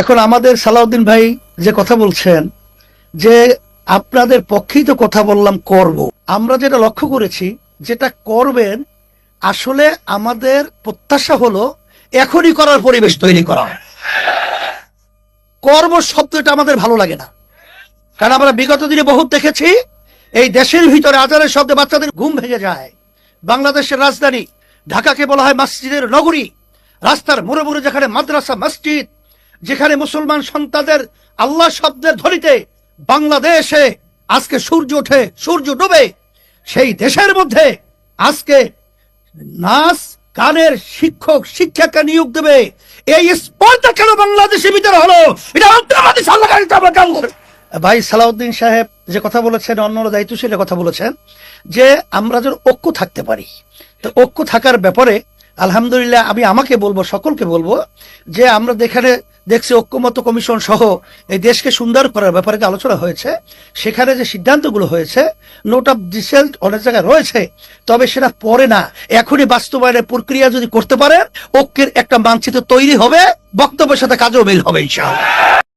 এখন আমাদের সালাউদ্দিন ভাই যে কথা বলছেন, যে আপনাদের পক্ষেই তো কথা বললাম করব। আমরা যেটা লক্ষ্য করেছি, যেটা করবেন, আসলে আমাদের প্রত্যাশা হলো এখনই করার পরিবেশ তৈরি করা। কর্ম শব্দটা আমাদের ভালো লাগে না। কারণ আমরা বিগত দিনে বহুত দেখেছি, এই দেশের ভিতরে আজানের শব্দে বাচ্চাদের ঘুম ভেঙে যায়। বাংলাদেশের রাজধানী, ঢাকাকে বলা হয় মসজিদের নগরী। রাস্তার মোড়ে মোড়ে যেখানে মাদ্রাসা, মসজিদ যেখানে মুসলমান সন্তানদের আল্লাহ শব্দের ধরিতে বাংলাদেশে আজকে সূর্য ওঠে, সূর্য ডুবে, সেই দেশের মধ্যে আজকে নাচ গানের শিক্ষক, শিক্ষাকে নিয়োগ দেবে। এই স্পর্ধা কেন বাংলাদেশের ভিতরে হলো? ভাই সালাউদ্দিন সাহেব যে কথা বলেছেন, অন্যরা দায়িত্বশীলের কথা বলেছেন, যে আমরা যেন ঐক্য থাকতে পারি। তো ঐক্য থাকার ব্যাপারে আলহামদুলিল্লাহ আমি আমাকে বলব, সকলকে বলব, যে আমরা যেখানে দেখছি ঐক্যমত কমিশন সহ এই দেশকে সুন্দর করার ব্যাপারে যে আলোচনা হয়েছে, সেখানে যে সিদ্ধান্তগুলো হয়েছে নোট অফ ডিসেল অনেক জায়গায় রয়েছে, তবে সেটা পরে না। এখনই বাস্তবায়নের প্রক্রিয়া যদি করতে পারেন, ঐক্যের একটা মানচিত্র তৈরি হবে, বক্তব্যের সাথে কাজও মিল হবে, ইনশাআল্লাহ।